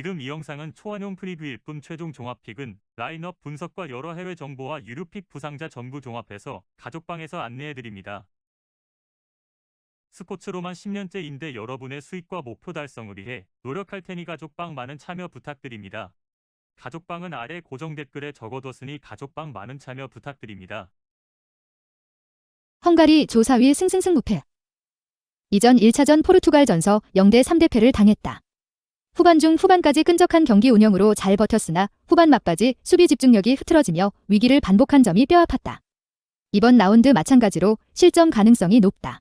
지금 이 영상은 초안용 프리뷰일 뿐 최종 종합픽은 라인업 분석과 여러 해외 정보와 유료픽 부상자 전부 종합해서 가족방에서 안내해드립니다. 스포츠로만 10년째인데 여러분의 수익과 목표 달성을 위해 노력할 테니 가족방 많은 참여 부탁드립니다. 가족방은 아래 고정 댓글에 적어뒀으니 가족방 많은 참여 부탁드립니다. 헝가리 조사위 승승승 무패. 이전 1차전 포르투갈 전서 0대 3대 패를 당했다. 후반 중 후반까지 끈적한 경기 운영으로 잘 버텼으나 후반 막바지 수비 집중력이 흐트러지며 위기를 반복한 점이 뼈아팠다. 이번 라운드 마찬가지로 실점 가능성이 높다.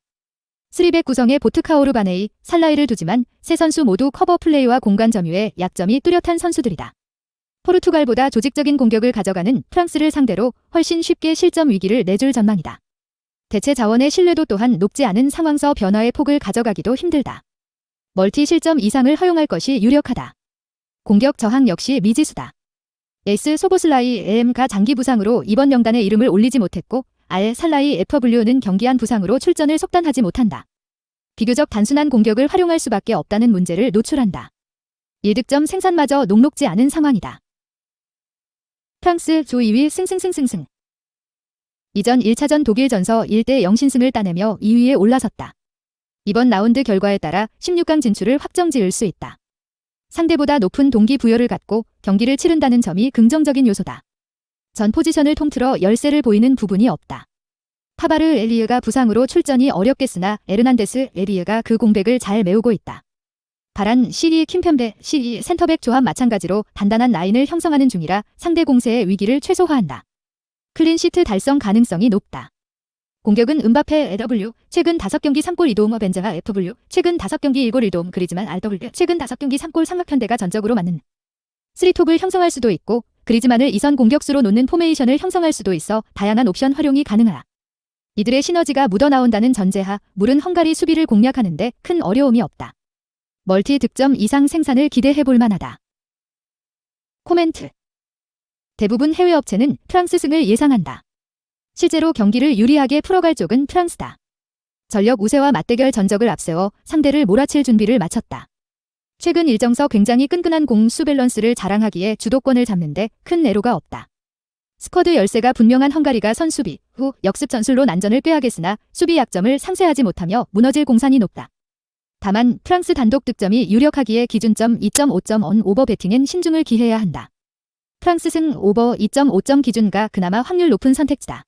스리백 구성의 보트카오르 바네이, 살라이를 두지만 세 선수 모두 커버 플레이와 공간 점유에 약점이 뚜렷한 선수들이다. 포르투갈보다 조직적인 공격을 가져가는 프랑스를 상대로 훨씬 쉽게 실점 위기를 내줄 전망이다. 대체 자원의 신뢰도 또한 높지 않은 상황서 변화의 폭을 가져가기도 힘들다. 멀티 실점 이상을 허용할 것이 유력하다. 공격 저항 역시 미지수다. 에이스 소보슬라이 AM가 장기 부상으로 이번 명단에 이름을 올리지 못했고 알 살라이 FW는 경기한 부상으로 출전을 속단하지 못한다. 비교적 단순한 공격을 활용할 수밖에 없다는 문제를 노출한다. 1득점 생산마저 녹록지 않은 상황이다. 프랑스 조 2위 승승승승승. 이전 1차전 독일 전서 1대 0신승을 따내며 2위에 올라섰다. 이번 라운드 결과에 따라 16강 진출을 확정 지을 수 있다. 상대보다 높은 동기부여를 갖고 경기를 치른다는 점이 긍정적인 요소다. 전 포지션을 통틀어 열세를 보이는 부분이 없다. 파바르 엘리에가 부상으로 출전이 어렵겠으나 에르난데스 에리에가 그 공백을 잘 메우고 있다. 바란 시리 킴편베 시리 센터백 조합 마찬가지로 단단한 라인을 형성하는 중이라 상대 공세의 위기를 최소화한다. 클린시트 달성 가능성이 높다. 공격은 은바페 LW 최근 5경기 3골 2도움 벤제마 FW 최근 5경기 1골 1도움 그리즈만 RW 최근 5경기 3골 삼각현대가 전적으로 맞는 3톱을 형성할 수도 있고 그리즈만을 이선 공격수로 놓는 포메이션을 형성할 수도 있어 다양한 옵션 활용이 가능하다. 이들의 시너지가 묻어나온다는 전제하 물은 헝가리 수비를 공략하는데 큰 어려움이 없다. 멀티 득점 이상 생산을 기대해 볼 만하다. 코멘트 대부분 해외 업체는 프랑스 승을 예상한다. 실제로 경기를 유리하게 풀어갈 쪽은 프랑스다. 전력 우세와 맞대결 전적을 앞세워 상대를 몰아칠 준비를 마쳤다. 최근 일정서 굉장히 끈끈한 공수 밸런스를 자랑하기에 주도권을 잡는데 큰 애로가 없다. 스쿼드 열세가 분명한 헝가리가 선수비 후 역습 전술로 난전을 꾀하겠으나 수비 약점을 상쇄하지 못하며 무너질 공산이 높다. 다만 프랑스 단독 득점이 유력하기에 기준점 2.5점 언 오버 배팅엔 신중을 기해야 한다. 프랑스 승 오버 2.5점 기준가 그나마 확률 높은 선택지다.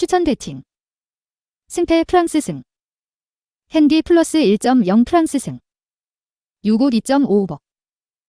추천 배팅 승패 프랑스 승. 핸디 플러스 1.0 프랑스 승. 유고 2.5 오버